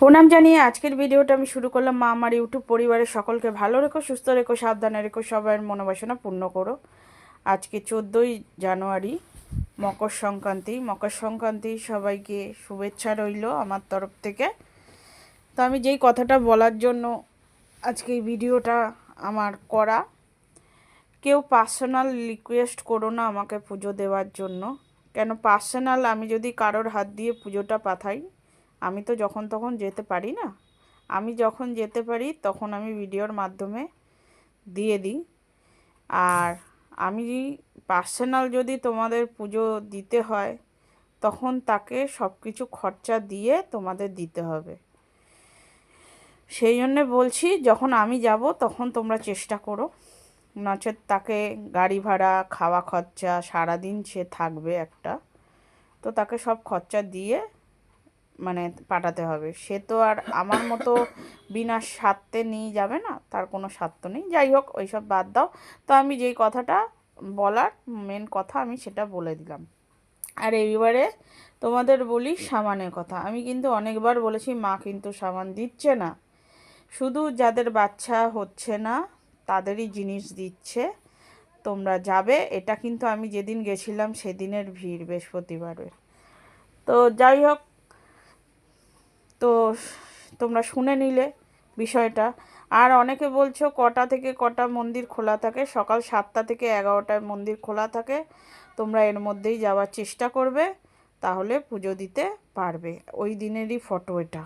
প্রণাম জানিয়ে আজকের ভিডিওটা আমি শুরু করলাম। মা আমার ইউটিউব পরিবারের সকলকে ভালো রেখো, সুস্থ রেখো, সাবধানে রেখো, সবার মনোবাসনা পূর্ণ করো। আজকে চোদ্দোই জানুয়ারি, মকর সংক্রান্তি। মকর সংক্রান্তি সবাইকে শুভেচ্ছা রইল আমার তরফ থেকে। তো আমি যেই কথাটা বলার জন্য আজকে এই ভিডিওটা আমার করা, কেউ পার্সোনাল রিকোয়েস্ট করো না আমাকে পুজো দেওয়ার জন্য। কেন পার্সোনাল আমি যদি কারোর হাত দিয়ে পুজোটা পাঠাই আমি তো যখন তখন যেতে পারি না। আমি যখন যেতে পারি, তখন আমি ভিডিওর মাধ্যমে দিয়ে দিই। আর আমি পার্সোনাল যদি তোমাদের পুজো দিতে হয়, তখন তাকে সব কিছু খরচা দিয়ে তোমাদের দিতে হবে। সেই জন্যে বলছি, যখন আমি যাব, তখন তোমরা চেষ্টা করো। নচেত তাকে গাড়ি ভাড়া, খাওয়া খরচা, সারাদিন সে থাকবে একটা। তো তাকে সব খরচা দিয়ে মানে পাঠাতে হবে। সে তো আর আমার মতো বিনা স্বার্থে নিয়ে যাবে না, তার কোনো স্বার্থ নেই। যাই হোক, ওইসব বাদ দাও। তো আমি যেই কথাটা বলার মেন কথা আমি সেটা বলে দিলাম। আর এইবারে তোমাদের বলি সামানের কথা। আমি কিন্তু অনেকবার বলেছি, মা কিন্তু সামান দিচ্ছে না। শুধু যাদের বাচ্চা হচ্ছে না, তাদেরই জিনিস দিচ্ছে। তোমরা যাবে, এটা কিন্তু আমি যেদিন গেছিলাম সেদিনের ভিড় বৃহস্পতিবারের। তো যাই হোক তো তোমরা শুনে নিলে বিষয়টা। আর অনেকে বলছো কটা থেকে কটা মন্দির খোলা থাকে? সকাল সাতটা থেকে এগারোটায় মন্দির খোলা থাকে। তোমরা এর মধ্যেই যাওয়ার চেষ্টা করবে, তাহলে পুজো দিতে পারবে। ওই দিনেরই ফটো এটা।